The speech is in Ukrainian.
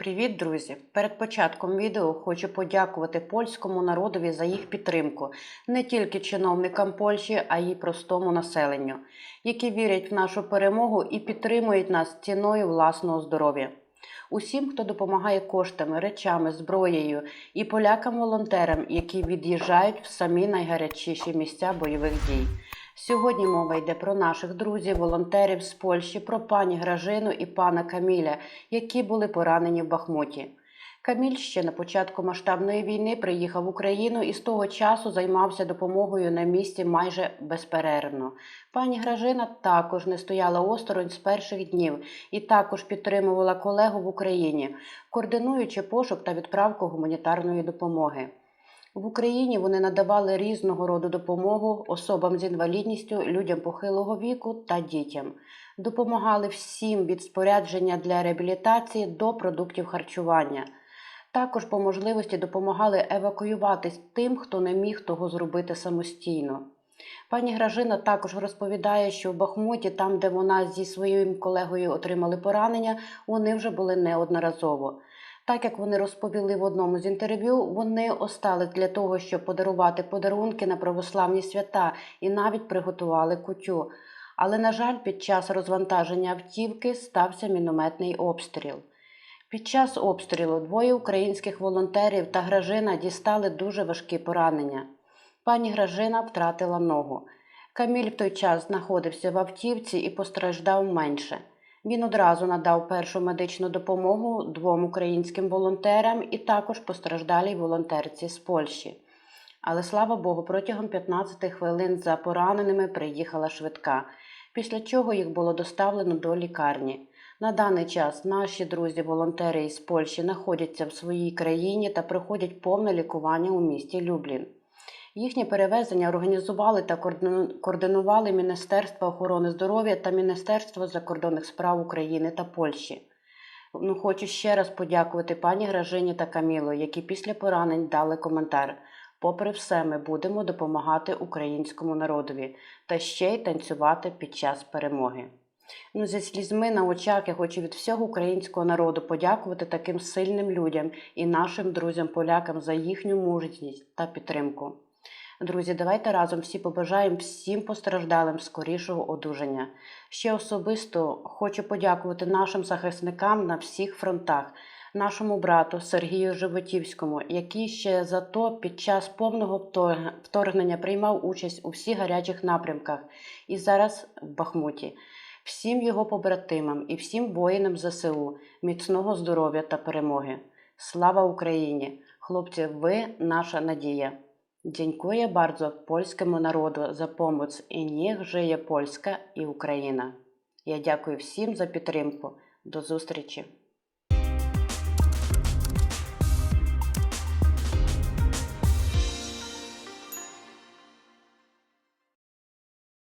Привіт, друзі! Перед початком відео хочу подякувати польському народові за їх підтримку, не тільки чиновникам Польщі, а й простому населенню, які вірять в нашу перемогу і підтримують нас ціною власного здоров'я. Усім, хто допомагає коштами, речами, зброєю, і полякам-волонтерам, які від'їжджають в самі найгарячіші місця бойових дій. Сьогодні мова йде про наших друзів, волонтерів з Польщі, про пані Гражину і пана Каміля, які були поранені в Бахмуті. Каміль ще на початку масштабної війни приїхав в Україну і з того часу займався допомогою на місці майже безперервно. Пані Гражина також не стояла осторонь з перших днів і також підтримувала колегу в Україні, координуючи пошук та відправку гуманітарної допомоги. В Україні вони надавали різного роду допомогу особам з інвалідністю, людям похилого віку та дітям. Допомагали всім від спорядження для реабілітації до продуктів харчування. Також по можливості допомагали евакуюватись тим, хто не міг того зробити самостійно. Пані Гражина також розповідає, що в Бахмуті, там, де вона зі своїм колегою отримали поранення, вони вже були неодноразово. Так як вони розповіли в одному з інтерв'ю, вони остались для того, щоб подарувати подарунки на православні свята і навіть приготували кутю. Але, на жаль, під час розвантаження автівки стався мінометний обстріл. Під час обстрілу двоє українських волонтерів та Гражина дістали дуже важкі поранення. Пані Гражина втратила ногу. Каміль в той час знаходився в автівці і постраждав менше. Він одразу надав першу медичну допомогу двом українським волонтерам і також постраждалій волонтерці з Польщі. Але слава Богу, протягом 15 хвилин за пораненими приїхала швидка, після чого їх було доставлено до лікарні. На даний час наші друзі-волонтери із Польщі знаходяться в своїй країні та проходять повне лікування у місті Люблін. Їхнє перевезення організували та координували Міністерство охорони здоров'я та Міністерство закордонних справ України та Польщі. Ну, хочу ще раз подякувати пані Гражині та Камілу, які після поранень дали коментар. Попри все, ми будемо допомагати українському народові та ще й танцювати під час перемоги. Ну, зі слізьми на очах я хочу від всього українського народу подякувати таким сильним людям і нашим друзям-полякам за їхню мужність та підтримку. Друзі, давайте разом всі побажаємо всім постраждалим скорішого одужання. Ще особисто хочу подякувати нашим захисникам на всіх фронтах, нашому брату Сергію Животівському, який ще зато під час повного вторгнення приймав участь у всіх гарячих напрямках і зараз в Бахмуті. Всім його побратимам і всім воїнам ЗСУ міцного здоров'я та перемоги. Слава Україні! Хлопці, ви наша надія. Dziękuję bardzo польському народу за pomoc і niech жиє Польська і Україна. Я дякую всім за підтримку. До зустрічі!